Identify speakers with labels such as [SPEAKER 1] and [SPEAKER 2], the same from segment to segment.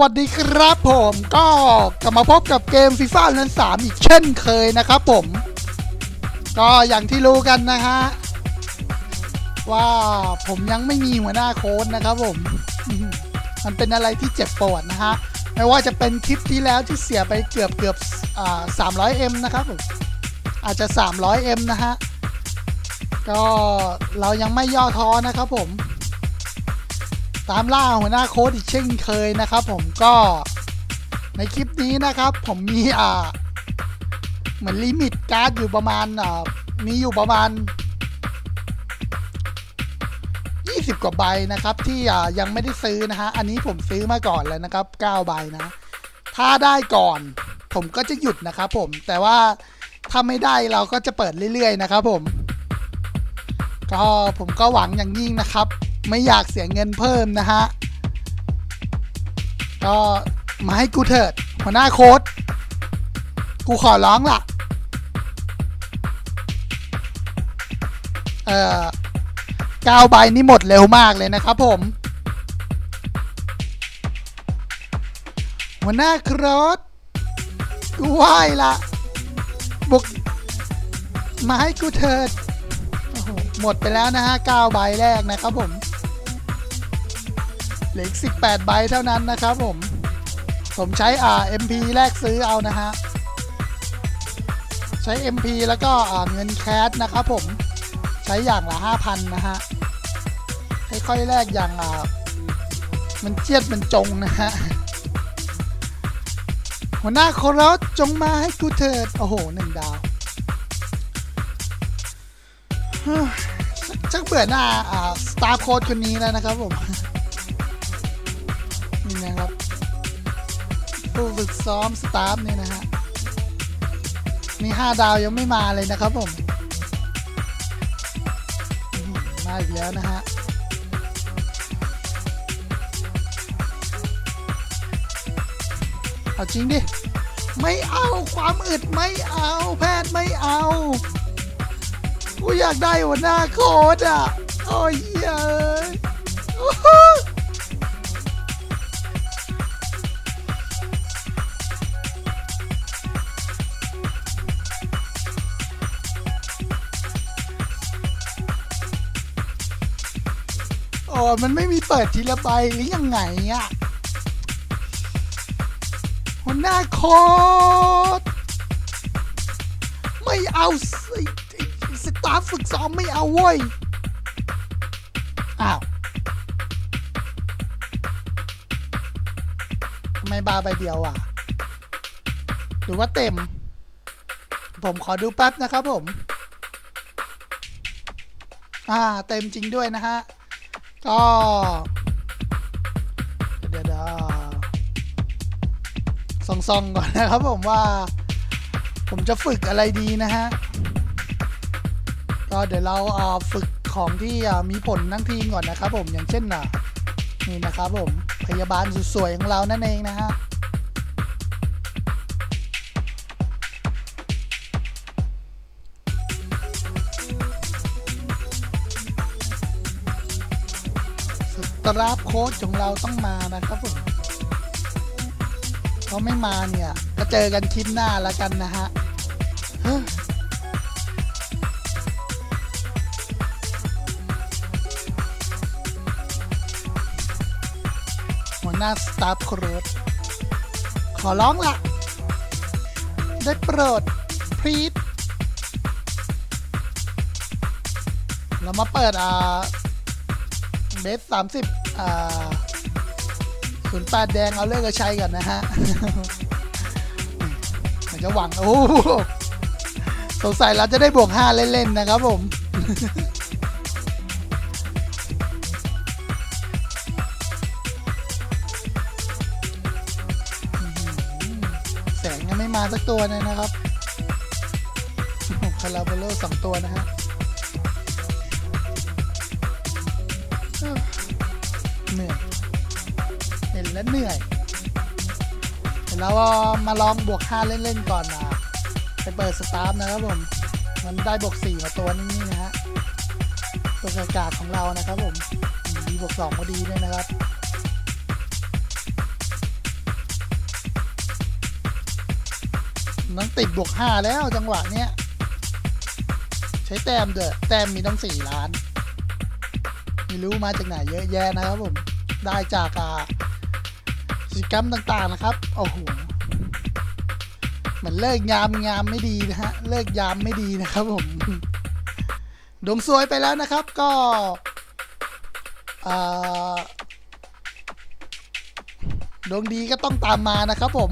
[SPEAKER 1] วัสดีครับผมก็กลับมาพบกับเกมฟีฟ่านันสามอีกเช่นเคยนะครับผม ก็อย่างที่รู้กันนะฮะ ว่าผมยังไม่มีหัวหน้าโค้ดนะครับผม มันเป็นอะไรที่เจ็บปวดนะฮะ ไม่ว่าจะเป็นคลิปที่แล้วที่เสียไปเกือบเกือบสามร้อ่า 300M นะครับผม อาจจะ 300M นะฮะ ก็เรายังไม่ย่อท้อนะครับผม ตามล่าหัวหน้าโค้ดอีกเช่นเคยนะครับผมก็ในคลิปนี้นะครับผมมีอ่าเหมือนลิมิตการ์ดอยู่ประมาณอ่ามีอยู่ประมาณ 20 กว่าใบนะครับ ที่อ่ายังไม่ได้ซื้อนะฮะอันนี้ผมซื้อมาก่อนเลยนะครับ 9 ใบนะ ถ้าได้ก่อนผมก็จะหยุดนะครับผมแต่ว่าถ้าไม่ได้เราก็จะเปิดเรื่อยๆนะครับผม ก็ผมก็หวังอย่างยิ่งนะครับ ไม่อยากเสียเงินเพิ่มนะฮะ ก็มาให้กูเถิดหัวหน้าโค้ดกูขอร้องล่ะ เอ่อก้าใบนี่หมดเร็วมากเลยนะครับผม หัวหน้าโค้ดกูไหวละบุกมาให้กูเถิด หมดไปแล้วนะฮะ9ใบแรกนะครับผม เหลือ18 ใบเท่านั้นนะครับผม ผมใช้อ่า MP แลกซื้อเอานะฮะ ใช้ MP แล้วก็อ่าเงินแคสนะครับผม ใช้อย่างละ 5,000 นะฮะ ค่อยๆแลกอย่างอ่ามันเจียดมันจงนะฮะหัวหน้าโครสจงมาให้กูเถิด โอ้โหหนึ่งดาวชักเบื่อหน้าอ่าสตาร์โค้ดคนนี้แล้วนะครับผม นะครับ ผู้ฝึกซ้อมสตาฟนี่นะฮะนี่ห้าดาวยังไม่มาเลยนะครับผมมาอีกแล้วนะฮะเอาจริงดิ ไม่เอาความอึดไม่เอาแพทย์ไม่เอากูอยากได้หัวหน้าโค้ดอะ โอ้ยเย้ อมันไม่มีเปิดทีละใบหรือยังไงอะหัวหน้าโค้ดไม่เอาสิสตาฟฝึกซ้อมไม่เอาเว้ย อ้าวทำไมบาใบเดียวอะ หรือว่าเต็ม ผมขอดูแป๊บนะครับผม อ่า เต็มจริงด้วยนะฮะ ก็เดี๋ยวเดี๋ยวส่องๆก่อนนะครับผมว่า ผมจะฝึกอะไรดีนะฮะก็เดี๋ยวเราฝึกของที่มีผลทั้งทีมก่อนนะครับผมอย่างเช่นนี่นะครับผมพยาบาลสุดสวยของเรานั่นเองนะฮะ ราฟโค้ชของเราต้องมานะครับผมเขาไม่มาเนี่ย ก็เจอกันคลิปหน้าแล้วกันนะฮะเฮ้ยหัวหน้าสตาฟโครสขอร้องละได้โปรดพรีดเรามาเปิดอ่า เบสสามสิบอ่าศูนย์แปดแดงเอาเลือกกระชัยก่อนนะฮะมันจะหวัง โอ้สงสัยเราจะได้บวกห้าเล่น ๆ นะครับผมแสงยังไม่มาสักตัวเลยนะครับคาราเบโลสองตัวนะฮะ เหนื่อยเห็นแล้วเหนื่อยเห็นแล้วมาลองบวก 5 เล่นๆก่อนนะไปเปิดสตาร์ทนะครับผมมันได้บวก4มาตัวนี้นะฮะตัวอากาศของเรานะครับผมมีบวก2พอดีด้วยนะครับน้นติดบวก 5 แล้วจังหวะเนี้ย ใช้แต้มเด้อแต้มมีต้อง4ล้าน ไม่รู้มาจากไหนเยอะแยะนะครับผม ได้จากกิจกรรมต่างๆนะครับ โอ้โหเหมือนเลิกยามงามไม่ดีนะฮะ เลิกยามไม่ดีนะครับผม ดวงซวยไปแล้วนะครับ ก็ดวงดีก็ต้องตามมานะครับผม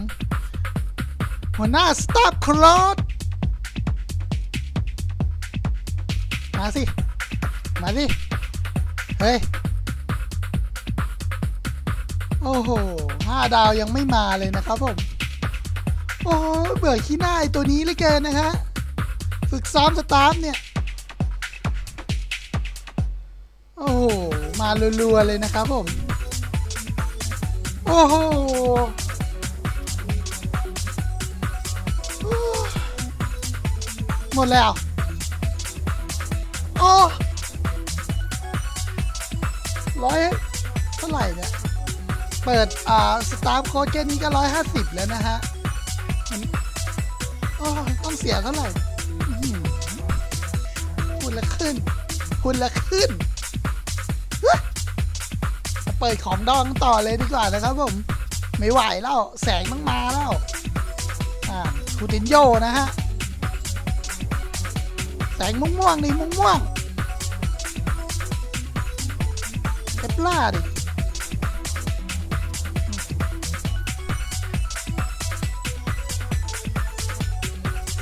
[SPEAKER 1] หัวหน้าสตาฟครอสมาสิ มาสิ เฮ้ย โอ้โหห้าดาวยังไม่มาเลยนะครับผม โอ้เบื่อขี้หน้าไอตัวนี้เลือเกินนะฮะ ฝึกซ้อมสตาฟเนี่ย โอ้โห มารัวๆเลยนะครับผม โอ้โหหมดแล้ว ร้อยเท่าไหร่เนี่ยเปิดอ่าสตาฟโค้ดแค่นี้ก็ร้อยห้าสิบแล้วนะฮะโอ้ต้องเสียเท่าไหร่คุณละขึ้น คุณละขึ้น เปิดของดองต่อเลยดีกว่านะครับผม ไม่ไหวแล้ว แสงต้องมาแล้ว อ่าคูตินโยนะฮะ แสงม่วงๆนี่ม่วงๆ ล่าดิ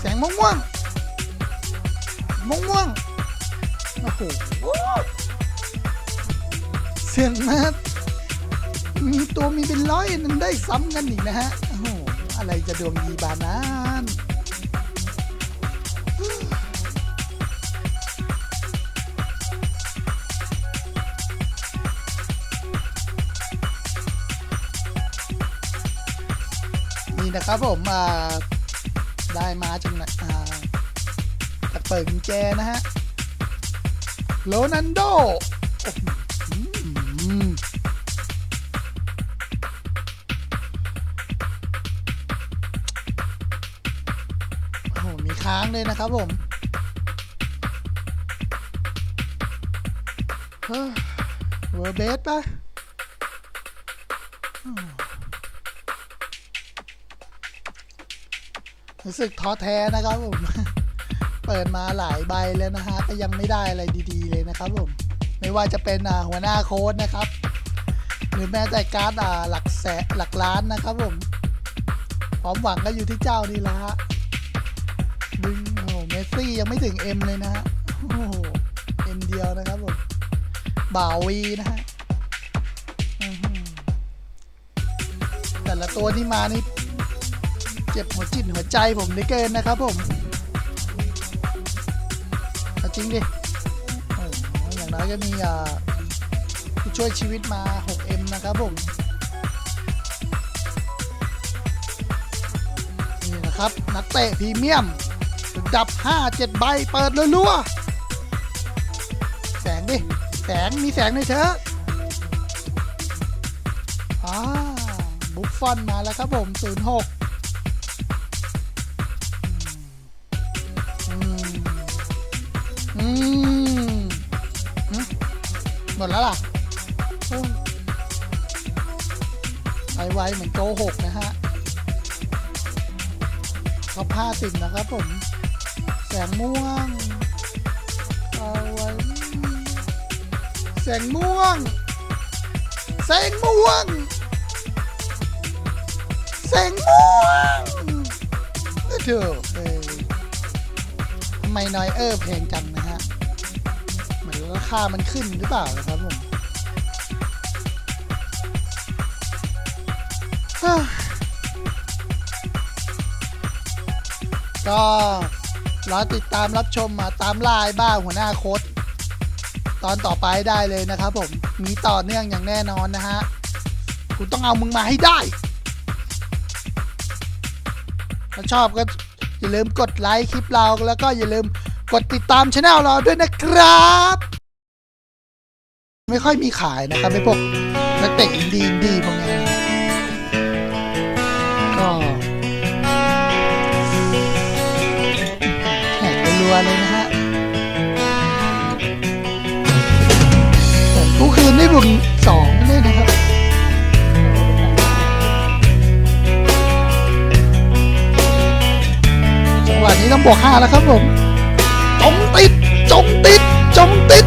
[SPEAKER 1] แสงม่วงม่วงม่วงม่วงโอ้โหเสียงนะมีตัวมีเป็นร้อยนั้นได้ซ้ำกันอีกนะฮะโอ้โหอะไรจะดวงดีบานนั้ นะครับผมได้มาจากไหนอ่าจากเปิดกุญแจนะฮะโรนันโดโอ้โหมีค้างเลยนะครับผมเฮ้ยเวอร์เบสปะ รู้สึกท้อแท้นะครับผมเปิดมาหลายใบแล้วนะฮะก็ยังไม่ได้อะไรดีๆเลยนะครับผมไม่ว่าจะเป็นหัวหน้าโค้ดนะครับ หรือแม้แต่การ์ดหลักแสนหลักล้านนะครับผมความหวังก็อยู่ที่เจ้านี่ละฮะดึงโอ้เมสซี่ยังไม่ถึงเอ็มเลยนะฮะโอ้โหเอ็มเดียวนะครับผมบ่าววีนะฮะแต่ละตัวที่มานี่ จ็บหัวจิตหัวใจผมเหลือเกินนะครับผมจริงดิอย่างน้อยก็มีอ่าผู้ช่วยชีวิตมา 6M นะครับผม นี่นะครับ นักเตะพรีเมียมระดับ 5-7 ใบ เปิดรัวๆแสงดิ แสง มีแสงหน่อยเถอะอ่าบุฟฟอนมาแล้วครับผม 06 หมดแล้วล่ะไปไวเหมือนโกหกนะฮะท็อปห้าสิบนะครับผม แสงม่วงเอาไว้แสงม่วง แสงม่วง แสงม่วงเออเถอะทำไมนอยเออร์แพงจังนะ คามันขึ้นหรือเปล่านะครับผมก็รอติดตามรับชมมาตามลายบ้าหัวหน้าโค้ดตอนต่อไปได้เลยนะครับผม มีต่อเนื่องอย่างแน่นอนนะฮะคุณต้องเอามึงมาให้ได้ ถ้าชอบก็อย่าลืมกดไลค์คลิปเราแล้วก็อย่าลืมกดติดตามช anel เราด้วยนะครับ ไม่ค่อยมีขายนะครับในพวกนักเตะอินดีอินดีพวกนี้ก็แหกรัวเลยนะฮะกูคืนได้บุญสองด้วยนะครับจังหวะนี้ต้องบวกห้าแล้วครับผมจงติดจงติดจงติด